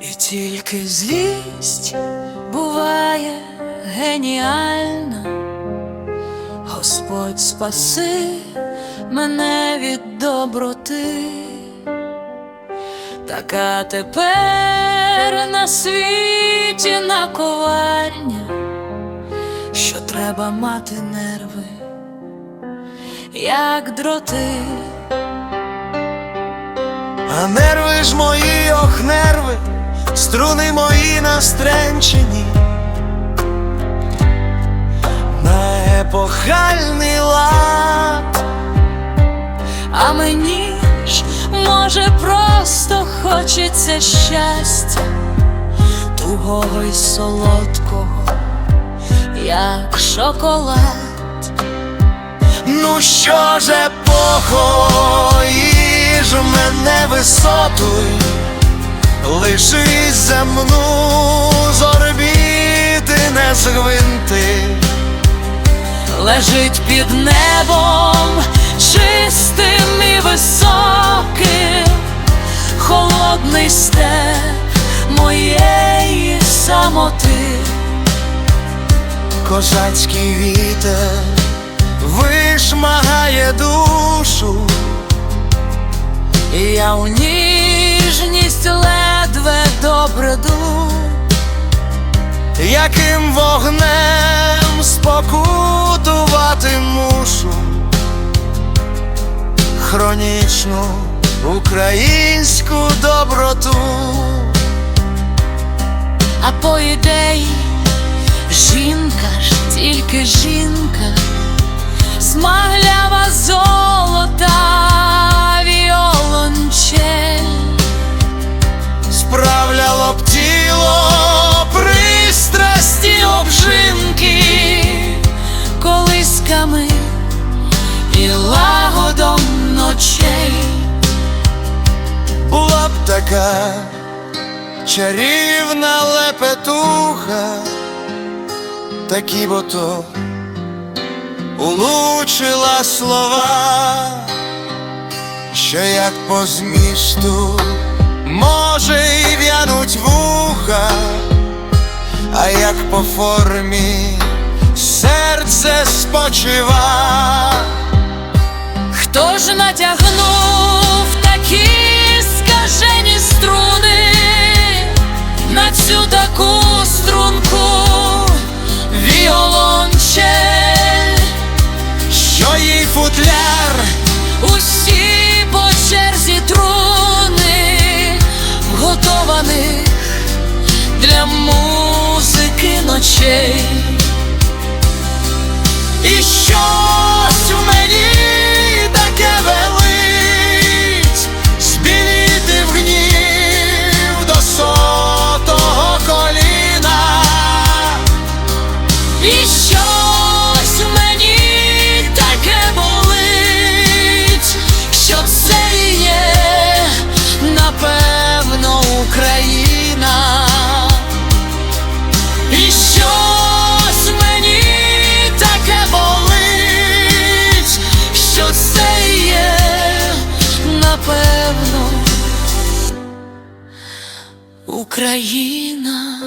тільки злість буває геніальна, Господь спаси мене від доброти, така тепер на світі наковальня, що треба мати нерви, як дроти. А нерви ж мої, ох, нерви, струни мої настренчені, на епохальний лад, А мені ж може просто хочеться щастя, тугого й солодкого, як шоколад. ну що ж епохої ж мене висотуй, лишись земну з орбіти не згвинти. лежить під небом чистим і високим, холодний степ моєї самоти. Козацький вітер вишмагає душу, І я у ніжність добреду, яким вогнем спокутувати мушу хронічну українську доброту. а по ідеї жінка ж тільки жінка, смаглява золота ночей. була б така чарівна лепетуха, такі бо то улучила слова, що як по змісту може й в'януть вуха, а як по формі серце спочива. Ж натягнув такі скажені струни. На цю таку струнку віолончель, Що їй футляр? Усі по черзі труни, готованих для музики ночей. Україна.